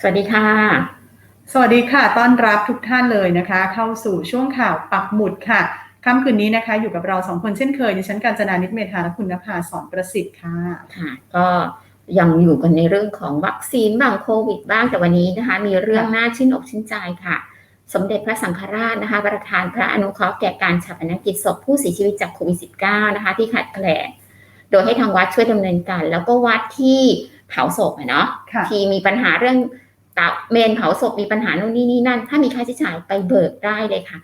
สวัสดีค่ะ สวัสดีค่ะ ต้อนรับทุกท่านเลยนะคะ เข้าสู่ช่วงข่าวปักหมุดค่ะ ค่ำคืนนี้นะคะ อยู่กับเราสองคนเช่นเคยดิฉันกาญจนานิตเมธาและคุณนภาสอนประสิทธิ์ค่ะ ค่ะ ก็ยังอยู่กันในเรื่องของวัคซีนบ้างโควิดบ้างแต่วันนี้นะคะ มีเรื่องน่าชื่นอกชื่นใจค่ะ สมเด็จพระสังฆราชนะคะ ประธานพระอนุเคราะห์แก่การฉับนกิจศพผู้เสียชีวิตจากโควิด -19 นะคะ ที่ขาดแคลนโดยให้ทางวัดช่วยดำเนินการ แล้วก็วัดที่เผาศพอะเนาะค่ะที่มีปัญหาเรื่อง ตาเมนเผาศพมีปัญหานู่นนี่นี่นั่น ถ้ามีค่าใช้จ่ายไปเบิกได้เลยค่ะ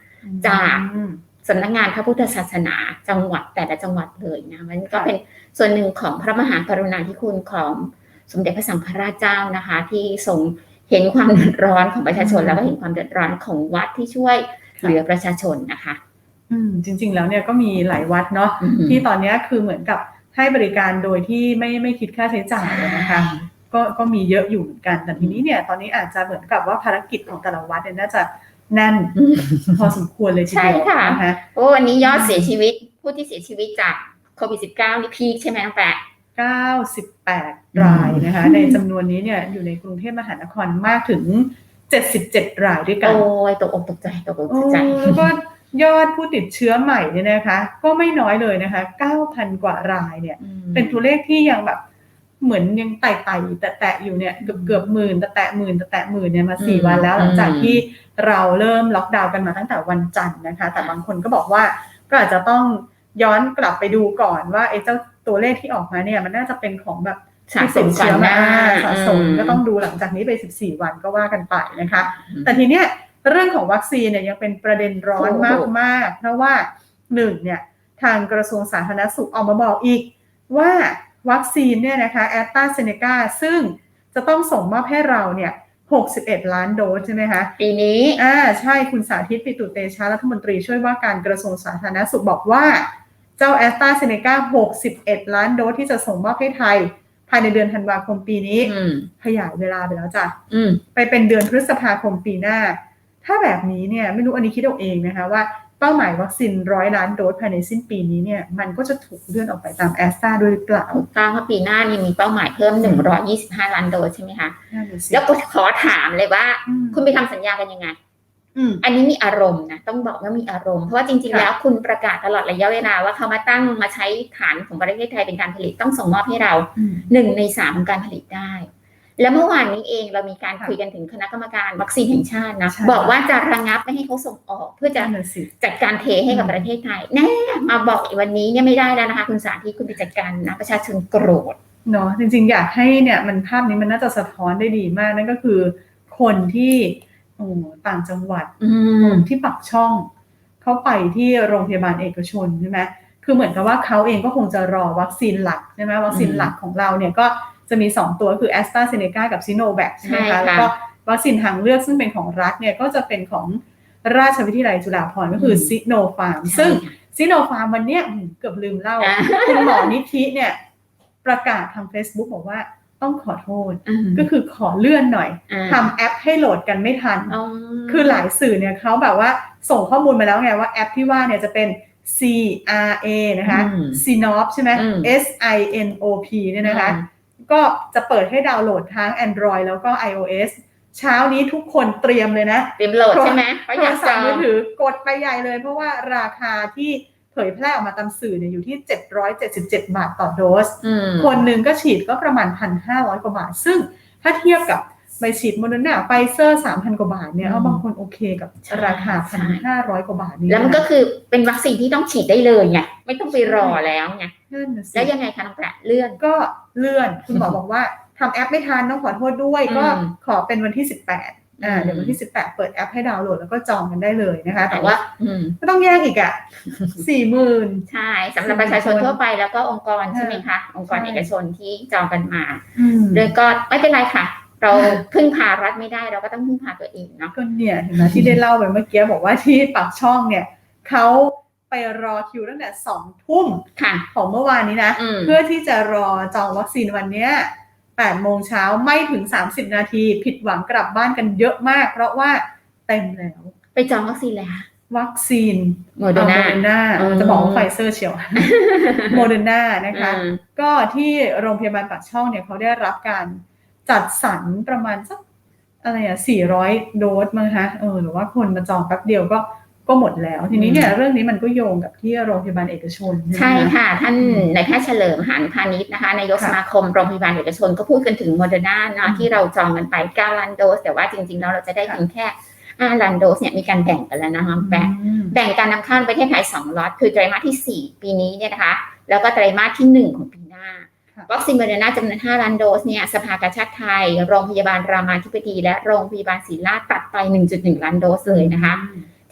จากอืมสำนักงานพระพุทธศาสนาจังหวัดแต่ละจังหวัดเลยนะมันก็ค่ะเป็นส่วนหนึ่งของพระมหากรุณาธิคุณของสมเด็จพระสังฆราชเจ้านะคะ ที่ทรงเห็นความเดือดร้อนของประชาชนแล้วก็เห็นความเดือดร้อนของวัดที่ช่วยเหลือประชาชนนะคะอืมจริง ๆ แล้วเนี่ยก็มีหลายวัดเนาะอืมที่ตอนเนี้ยคือเหมือนกับให้บริการโดยที่ไม่ไม่คิดค่าใช้จ่ายเลยนะคะ ก็ก็มีเยอะอยู่เหมือนกันแต่ทีนี้เนี่ยตอนนี้อาจจะเหมือนกับว่าภารกิจของแต่ละวัดเนี่ยน่าจะแน่นอืมพอสมควรเลยทีเดียวใช่ค่ะนะคะโอ้วันนี้ยอดเสียชีวิตผู้ที่เสียชีวิตจากโควิด -19 นี่พีคใช่ไหมน้องแปะ98 รายนะคะอืมในจำนวนนี้เนี่ยอยู่ในกรุงเทพมหานครมากถึง 77 รายด้วยกัน โอ้ยตกอกตกใจตกอกตโอ้กใจแล้วก็ยอดผู้ติดเชื้อใหม่เนี่ยนะคะ ก็ไม่น้อยเลยนะคะ 9,000 กว่ารายเนี่ย เป็นตัวเลขที่ยังแบบ เหมือนยังไต่ไต่ๆแตะๆอยู่เนี่ยเกือบเกือบหมื่นแตะๆหมื่นแตะๆหมื่นเนี่ยมาสี่อืมวันแล้วหลังจากอืมที่เราเริ่มล็อกดาวน์กันมาตั้งแต่วันจันทร์นะคะ แต่บางคนก็บอกว่าก็อาจจะต้องย้อนกลับไปดูก่อนว่าไอ้เจ้าตัวเลขที่ออกมาเนี่ยมันน่าจะเป็นของแบบสะสมที่ติดเชื้อก่อนหน้าสะสมอืมก็ต้องดูหลังจากนี้ไป 14 วันก็ว่ากันไปนะคะ แต่ทีเนี้ยเรื่องของวัคซีนเนี่ยยังเป็นประเด็นร้อนโอ้โหมากมากๆเพราะว่าหนึ่งเนี่ยทางกระทรวงสาธารณสุขออกมาบอกอีกว่า วัคซีนเนี่ยนะคะแอสตราเซเนกาซึ่งจะต้องส่งมอบให้เราเนี่ย 61 ล้านโดสใช่ไหมคะ ปีนี้ อ่า ใช่ คุณสาธิตปิตุเตชะรัฐมนตรีช่วยว่าการกระทรวงสาธารณสุขบอกว่า เจ้าแอสตราเซเนกา61 ล้านโดสที่จะส่งมอบให้ไทย ภายในเดือนธันวาคมปีนี้อืมขยายเวลาไปแล้วจ้ะอืมไปเป็นเดือนพฤษภาคมปีหน้า ถ้าแบบนี้เนี่ย ไม่รู้อันนี้คิดเอาเองนะคะว่า เป้าหมายวัคซีนร้อยล้านโดสภายในสิ้นปีนี้เนี่ยมันก็จะถูกเลื่อนออกไปตามแอสตราด้วยหรือเปล่าถูกต้องว่าปีหน้านี่มีเป้าหมายเพิ่ม 125 ล้านโดสใช่ไหมคะนั่นน่ะสิแล้วก็ขอถามเลยว่าอืมคุณไปทำสัญญากันยังไงอืมอันนี้มีอารมณ์นะต้องบอกว่ามีอารมณ์เพราะว่าจริงๆค่ะแล้วคุณประกาศตลอดระยะเวลาว่าเขามาตั้งมาใช้ฐานของประเทศไทยเป็นการผลิตต้องส่งมอบให้เราอืมหนึ่งในสามของการผลิตได้ แล้วเมื่อวานนี้เองเรามีการค่ะคุยกันถึงคณะกรรมการวัคซีนแห่งชาตินะใช่บอกว่าจะระงับไม่ให้เขาส่งออกเพื่อจะนั่นน่ะสิจัดการเทให้กับประเทศไทย แน่มาบอกอีกวันนี้เนี่ยไม่ได้แล้วนะคะ คุณสาธิตคุณไปจัดการนะประชาชนโกรธเนาะจริงๆ อยากให้เนี่ยมันภาพนี้มันน่าจะสะท้อนได้ดีมากนั่นก็คือ คนที่โอ้ต่างจังหวัดอืมที่ปักช่องเขาไปที่โรงพยาบาลเอกชนใช่ไหมคือเหมือนกับว่าเขาเองก็คงจะรอวัคซีนหลักใช่ไหมวัคซีนอืมหลักของเราเนี่ยก็ จะมี 2 ตัวคือแอสตราเซเนกากับซิโนแวคใช่ไหมใช่คะค่ะแล้วก็วัคซีนทางเลือกซึ่งเป็นของรัฐเนี่ยก็จะเป็นของราชวิทยาลัยจุฬาภรณ์ก็คือซิโนฟาร์มซึ่งซิโนฟาร์มวันเนี้ยอืมเกือบลืมเล่าอ่า คุณหมอนิธิเนี่ยประกาศทาง Facebook บอกว่าต้องขอโทษอืมก็คือขอเลื่อนหน่อยอ่าทำแอปให้โหลดกันไม่ทันอ๋อคือหลายสื่อเนี่ยเขาแบบว่าส่งข้อมูลมาแล้วไงว่าแอปที่ว่าเนี่ยจะเป็น C R A นะคะอืม Sinop ใช่ไหมอืม S I N O P เนี่ยนะคะ ก็จะเปิดให้ดาวน์โหลดทั้ง Android แล้วก็ iOS เช้านี้ทุกคนเตรียมเลยนะ เตรียมโหลดใช่ไหมเพราะโทอยารกศัจพอท์มืองถือกดไปใหญ่เลย เพราะว่าราคาที่เผยแพร่ออกมาตามสื่อเนี่ยอยู่ที่ 777 บาทต่อโดสอืมคนหนึ่งก็ฉีดก็ประมาณ 1,500 กว่าบาท ซึ่งถ้าเทียบกับไปฉีดโมเดอร์นาไฟเซอร์ 3,000 กว่าบาทเนี่ยอืมเอาบางคนโอเคกับใช่ราคาใช่1,500 กว่าบาทนี้แล้วมันก็ะคือเป็นวัคซีนที่ต้องฉีดได้เลยไงไม่ต้องไปรอแล้วไง นั่นน่ะสิแล้วยังไงคะน้องแปะเลื่อน ก็เลื่อนคุณหมอบอกว่าทำแอปไม่ทันต้องขอโทษด้วยอืมก็ขอเป็นวันที่18อ่าอืมเดี๋ยววันที่18เปิดแอปให้ดาวน์โหลดแล้วก็จองกันได้เลยนะคะ แต่แต่ว่าว่าอืมก็ต้องแยกอีกอะสี่หมื่นใช่สำหรับประชาชนทั่วไปแล้วก็องค์กรค่ะใช่ไหมคะ องค์กรใช่เอกชนที่จองกันมาอืมโดยก็ไม่เป็นไรค่ะเราค่ะพึ่งพารัฐไม่ได้เราก็ต้องพึ่งพาตัวเองเนาะก็เนี่ยเห็นไหมที่ได้เล่าไปเมื่อกี้บอกว่าที่ปากช่องเนี่ยเขา ไปรอคิวตั้งแต่สองทุ่มค่ะของเมื่อวานนี้นะอืมเพื่อที่จะรอจองวัคซีนวันเนี้ย8โมงเช้าไม่ถึง30นาที ผิดหวังกลับบ้านกันเยอะมาก เพราะว่าเต็มแล้ว ไปจองวัคซีนเลยค่ะวัคซีนโมเดอร์นาโมเดอร์นาอืมจะบอกว่าไฟเซอร์เชียวโมเดอร์นานะคะอืมก็ที่โรงพยาบาลปากช่องเนี่ยเขาได้รับการจัดสรรประมาณสักอะไรอะ400โดสมั้งคะเออหรือว่าคนมาจองแป๊บเดียวก็ ก็หมดแล้ว ทีนี้เนี่ยเรื่องนี้มันก็โยงกับที่โรงพยาบาลเอกชนไหมใช่คะค่ะ ท่านนายแพทย์เฉลิมหันพาณิชย์นะคะนายกค่ะสมาคมโรงพยาบาลเอกชน ก็พูดกันถึงโมเดอร์นาอืเนาะมที่เราจองกันไป9ล้านโดส แต่ว่าจริงๆแล้วเราจะได้ค่ะเพียงแค่5ล้านโดสเนี่ยมีการแบ่งกันแล้วนะคะแบ่งอืมแบ่งการนำเข้าในประเทศไทย2ล็อตคือไตรมาสที่ 4 ปีนี้เนี่ยนะคะ แล้วก็ไตรมาสที่ 1 ของปีหน้าค่ะวัคซีนโมเดอร์นาจำนวน 5 ล้านโดสเนี่ยสภากาชาติไทย โรงพยาบาลรามาธิบดี และโรงพยาบาลศรีราชตัดไป 1.1 ล้านโดสเลยนะคะ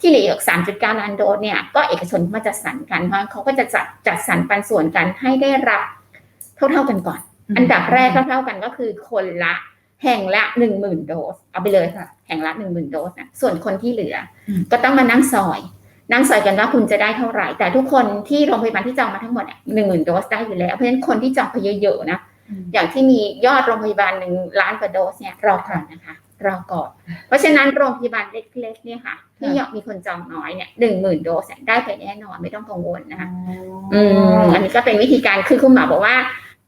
ที่เหลืออีก3.9ล้านโดสเนี่ยก็เอกชนมาจัดสรรกันเพราะเขาก็จะจัดจัดสรรปันส่วนกันให้ได้รับเท่าๆกันก่อนอืมอันดับแรกเท่าๆกันก็คือคนละแห่งละ10,000โดส เอาไปเลยค่ะ แห่งละ10,000โดสนะส่วนคนที่เหลืออมก็ต้องมานั่งซอย นั่งซอยกันว่าคุณจะได้เท่าไหร่ แต่ทุกคนที่โรงพยาบาลที่จองมาทั้งหมดหนึ่งหมื่นโดสได้อยู่แล้ว เพราะฉะนั้นคนที่จองไปเยอะๆนะอืมอย่างที่มียอดโรงพยาบาลหนึ่งล้านกว่าโดสเนี่ยรอก่อนนะคะ รอก่อน เพราะฉะนั้นโรงพยาบาลเล็กๆเนี่ยค่ะ ที่ยังมีคนจองน้อยเนี่ยหนึ่งหมื่นโดสเนี่ยได้ไปแน่นอนไม่ต้องกังวลนะคะอืมอันนี้ก็เป็นวิธีการคือคุณหมอบอกว่า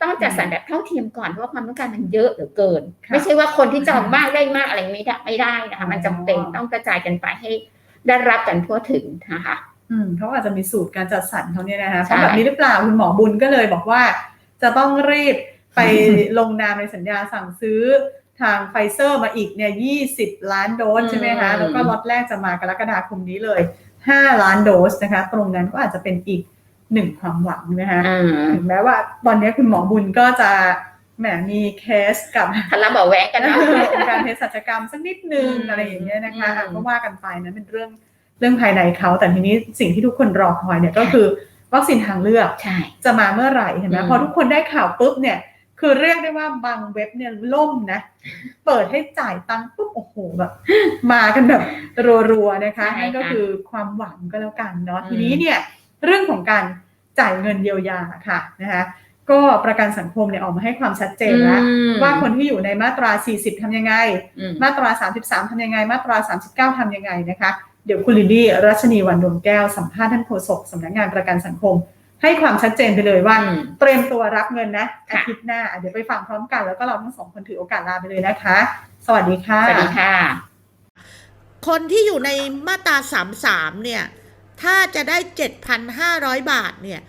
ต้องจัดสรรแบบเท่าเทียมก่อนเพราะว่าความต้องการมันเยอะเหลือเกินค่ะไม่ใช่ว่าคนที่จองมากได้มากอะไรไม่ได้ไม่ได้นะคะ มันจำเป็นอ๋อต้องกระจายกันไปให้ได้รับกันทั่วถึงนะคะอืมเขาอาจจะมีสูตรการจัดสรรเขาเนี่ยนะคะใช่ทำแบบนี้หรือเปล่าคุณหมอบุญก็เลยบอกว่า จะต้องรีบไปลงนามในสัญญาสั่งซื้อ ทางไฟเซอร์มาอีกเนี่ย20ล้านโดสใช่ไหมคะแล้วก็ล็อตแรกจะมากรกฎาคมนี้เลย5ล้านโดสนะคะ ตรงนั้นก็อาจจะเป็นอีกหนึ่งความหวังนะคะอ่าถึงแม้ว่าตอนนี้คุณหมอบุญก็จะแหมมีเคสกับทะเลาะเบาะแว้งกันเนาะองค์การเภสัชกรรมสักนิดนึงอืมอะไรอย่างเงี้ยนะคะอืมอะก็ว่ากันไปนะเป็นเรื่องเรื่องภายในเขาแต่ทีนี้สิ่งที่ทุกคนรอคอยเนี่ยก็คือวัคซีนทางเลือกใช่จะมาเมื่อไหร่เห็นไหมอืมพอทุกคนได้ข่าวปุ๊บเนี่ย คือเรียกได้ว่าบางเว็บเนี่ยล่มนะ เปิดให้จ่ายตังค์ปุ๊บโอ้โหแบบ มากันแบบรัวๆนะคะนั่นก็คือความหวังก็แล้วกันเนาะทีนี้เนี่ยเรื่องของการจ่ายเงินเยียวยาค่ะนะคะก็ประกันสังคมเนี่ยออกมาให้ความชัดเจนแล้วอืมว่าคนที่อยู่ในมาตรา 40ทำยังไงอืมมาตรา 33ทำยังไง มาตรา 39ทำยังไงนะคะ เดี๋ยวคุณลิลลี่รัชนีวันดวงแก้วสัมภาษณ์ท่านโฆษกสำนักงานประกันสังคม ให้ความชัดเจนไปเลยว่าอืมเตรียมตัวรับเงินนะค่ะอาทิตย์หน้าอะเดี๋ยวไปฟังพร้อมกันแล้วก็เราทั้งสองคนถือโอกาสลาไปเลยนะคะ สวัสดีค่ะสวัสดีค่ะ คนที่อยู่ในมาตรา33เนี่ย ถ้าจะได้7,500บาทเนี่ย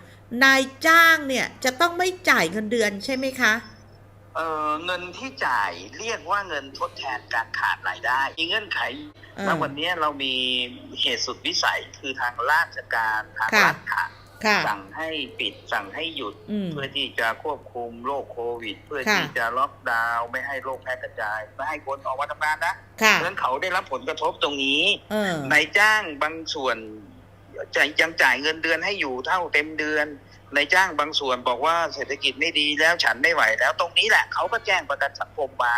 นายจ้างเนี่ยจะต้องไม่จ่ายเงินเดือนใช่ไหมคะเออเงินที่จ่ายเรียกว่าเงินทดแทนการขาดรายได้ มีเงื่อนไขเออณวันนี้เรามีเหตุสุดวิสัยคือทางราชการทางค่ะรัฐค่ะค่ะ สั่งให้ปิดสั่งให้หยุดอืมเพื่อที่จะควบคุมโรคโควิด เพื่อค่ะที่จะล็อกดาวน์ไม่ให้โรคแพร่กระจาย ไม่ให้คนออกมาทำงานนะค่ะเพราะฉะนั้นเขาได้รับผลกระทบตรงนี้เออนายจ้างบางส่วนจะยังจ่ายเงินเดือนให้อยู่เท่าเต็มเดือน นายจ้างบางส่วนบอกว่าเศรษฐกิจไม่ดีแล้วฉันไม่ไหวแล้วตรงนี้แหละเขาก็แจ้งประกันสังคมมา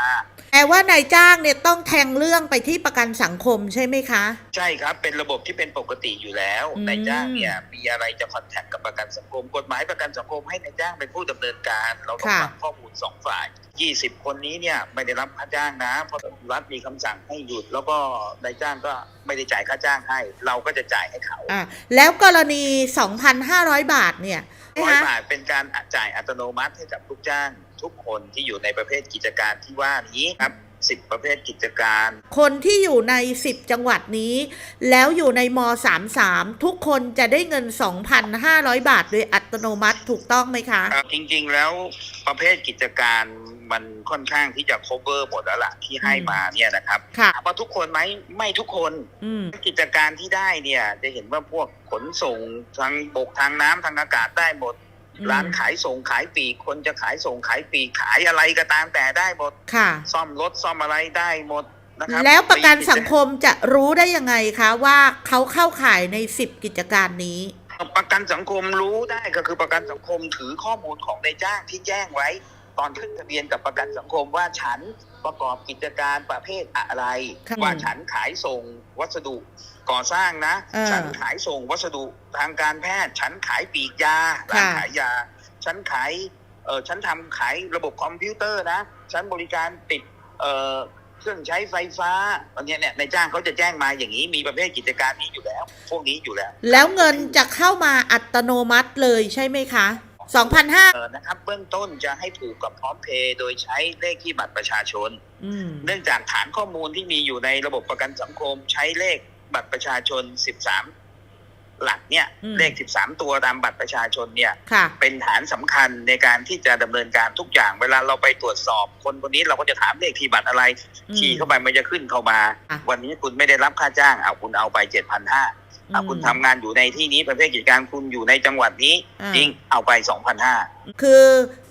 แต่ว่านายจ้างเนี่ยต้องแทงเรื่องไปที่ประกันสังคมใช่ไหมคะ ใช่ครับเป็นระบบที่เป็นปกติอยู่แล้วอืมนายจ้างเนี่ยมีอะไรจะคอนแทคกับประกันสังคม กฎหมายประกันสังคมให้นายจ้างเป็นผู้ดำเนินการ เราต้องฟังข้อมูลสองฝ่าย 20 คนนี้เนี่ยไม่ได้รับค่าจ้างนะเพราะรัฐมีคำสั่งให้หยุด แล้วก็นายจ้างก็ไม่ได้จ่ายค่าจ้างให้ เราก็จะจ่ายให้เขาอะแล้วกรณี 2,500 บาทเนี่ยร้อยนะคะบาทเป็นการจ่ายอัตโนมัติให้กับลูกจ้าง ทุกคนที่อยู่ในประเภทกิจการที่ว่านี้ครับ10 ประเภทกิจการ คนที่อยู่ใน 10 จังหวัดนี้ แล้วอยู่ในม 33 ทุกคนจะได้เงิน 2,500 บาทโดยอัตโนมัติถูกต้องไหมคะ ครับจริงๆ แล้วประเภทกิจการ มันค่อนข้างที่จะ cover หมดแล้วล่ะที่ให้มาเนี่ยนะครับค่ะถามว่าทุกคนไหมไม่ทุกคนอืมกิจการที่ได้เนี่ย จะเห็นว่าพวกขนส่งทางบกทางน้ำทางอากาศได้หมดอืมร้านขายส่งขายปลีกคนจะขายส่งขายปลีกขายอะไรก็ตามแต่ได้หมด ค่ะ ซ่อมรถซ่อมอะไรได้หมดนะครับแล้วประกันสังคมมจะรู้ได้ยังไงคะว่าเขาเข้าข่ายใน10กิจการนี้ ประกันสังคมรู้ได้ก็คือประกันสังคมถือข้อมูลของนายจ้างที่แจ้งไว้ ตอนขึ้นทะเบียนกับประกันสังคมว่าฉันประกอบกิจการประเภทอะไร ค่ะว่าฉันขายส่งวัสดุก่อสร้างนะ เออฉันขายส่งวัสดุทางการแพทย์ ฉันขายปลีกยาร้านค่ะ ขายยา ฉันขายเออฉันทำขายระบบคอมพิวเตอร์นะ ฉันบริการติดเอ่อเครื่องใช้ไฟฟ้าอันเนี้ยเนี่ยนายจ้างเขาจะแจ้งมาอย่างนี้มีประเภทกิจการนี้อยู่แล้ว พวกนี้อยู่แล้ว แล้วเงินจะเข้ามาอัตโนมัติเลยใช่ไหมคะ2,500 เอ่อนะครับเบื้องต้นจะให้ผูกกับพร้อมเพย์โดยใช้เลขที่บัตรประชาชนเนื่องจากฐานข้อมูลที่มีอยู่ในระบบประกันสังคม ใช้เลขบัตรประชาชน 13 หลักเนี่ย อืม เลข 13 ตัวตามบัตรประชาชนเนี่ยเป็นฐานสำคัญในการที่จะดำเนินการทุกอย่าง เวลาเราไปตรวจสอบ คนคนนี้เราก็จะถามเลขที่บัตรอะไรขี่เข้าไปมันจะขึ้นเข้ามาวันนี้คุณไม่ได้รับค่าจ้างเอาคุณเอาไป 7,500 ถ้าคุณทำงานอยู่ในที่นี้ประเภทกิจการคุณอยู่ในจังหวัดนี้จริงเอาไปสองพันห้าคือ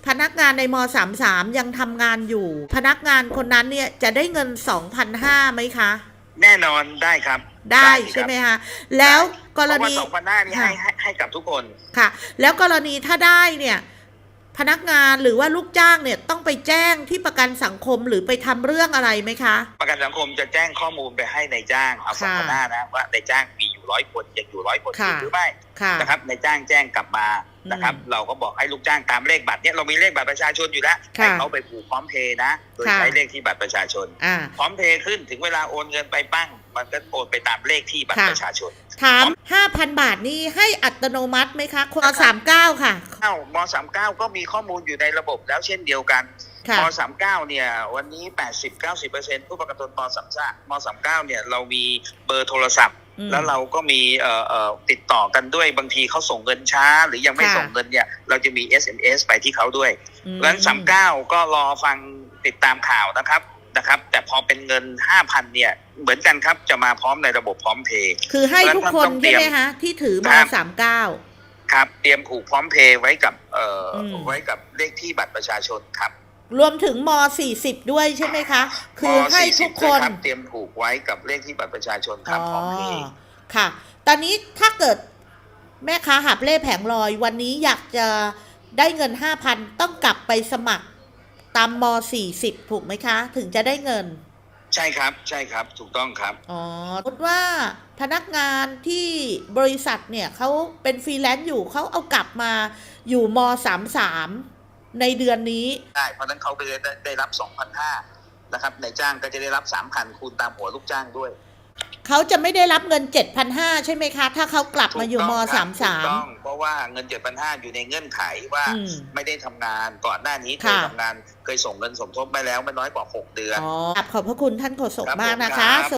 พนักงานในมสามสามยังทำงานอยู่ พนักงานคนนั้นเนี่ยจะได้เงินสองพันห้าไหมคะ แน่นอนได้ครับ ได้ใช่ไหมคะแล้วกรณีสองพันห้านี้ให้ให้กับทุกคนค่ะ แล้วกรณีถ้าได้เนี่ย พนักงานหรือว่าลูกจ้างเนี่ยต้องไปแจ้งที่ประกันสังคมหรือไปทำเรื่องอะไรไหมคะ ประกันสังคมจะแจ้งข้อมูลไปให้ในายจ้างเอาสองค่ะพันห้านะว่าในายจ้างมีอยู่ร้อยคนยังอยู่ร้อยคนค่ะหรือไม่ค่ะนะครับในายจ้างแจ้งกลับมานะครับอืมเราก็บอกให้ลูกจ้างตามเลขบัตรเนี่ยเรามีเลขบัตรประชาชนอยู่แล้วค่ะให้เขาไปผูกพร้อมเพย์นะ โดยค่ะใช้เลขที่บัตรประชาชนอ่าพร้อมเพย์ขึ้นถึงเวลาโอนเงินไปปั้งมันก็โอนไปตามเลขที่บัตรค่ะประชาชน ถาม 5,000 บาทนี่ให้อัตโนมัติไหมคะคน39ค่ะเอ้ามสามเก้าก็มีข้อมูลอยู่ในระบบแล้วเช่นเดียวกันค่ะมสามเก้าเนี่ย วันนี้แปดสิบเก้าสิบเปอร์เซ็นผู้ประกันตนมสามมสามเก้าเนี่ย เรามีเบอร์โทรศัพท์อืมแล้วเราก็มีเอ่อเอ่อติดต่อกันด้วยบางทีเขาส่งเงินช้า หรือยังไม่ค่ะ ส่งเงินเนี่ย เราจะมี SMS ไปที่เขาด้วย อืม เพราะฉะนั้นสามเก้าก็รอฟังติดตามข่าวนะครับ นะครับ แต่พอเป็นเงินห้าพันเนี่ย เหมือนกันครับจะมาพร้อมในระบบพร้อมเพย์คือให้ทุกคนต้องเตรีใช่ยมไหมคะที่ถือมครับ39ครับ เตรียมผูกพร้อมเพย์ไว้กับเอ่ออมไว้กับเลขที่บัตรประชาชนครับ รวมถึงม 40 ด้วยใช่ไหมคะ คือให้ทุกม40คนด้วยรับเตรียมผูกไว้กับเลขที่บัตรประชาชนครับพร้อมเพย์ค่ะ ตอนนี้ถ้าเกิดแม่ค้าหาบเล่แผงลอยวันนี้อยากจะได้เงิน 5,000 ต้องกลับไปสมัคร ตามม40 ถูกไหมคะ ถึงจะได้เงิน ใช่ครับใช่ครับถูกต้องครับ อ๋อสมมติว่าพนักงานที่บริษัทเนี่ยเขาเป็นฟรีแลนซ์อยู่เขาเอากลับมาอยู่ม33ในเดือนนี้ ได้เพราะฉะนั้นเขาไปได้ได้รับ 2,500นะครับในจ้างก็จะได้รับ 3,000คูณตามหัวลูกจ้างด้วย เขาจะไม่ได้รับเงิน 7,500 ใช่ไหมคะ ถ้าเขากลับมาอยู่ม ถูกต้องครับถูกต้อง 33 เพราะว่าเงิน7,500อยู่ในเงื่อนไขว่าอืมไม่ได้ทำงานก่อนหน้านี้เคยค่ะ ทำงานเคยส่งเงินสมทบไปแล้วไม่น้อยกว่า6เดือน อ๋อขอบพระคุณท่านโฆษกครับมากผมนะคะครับ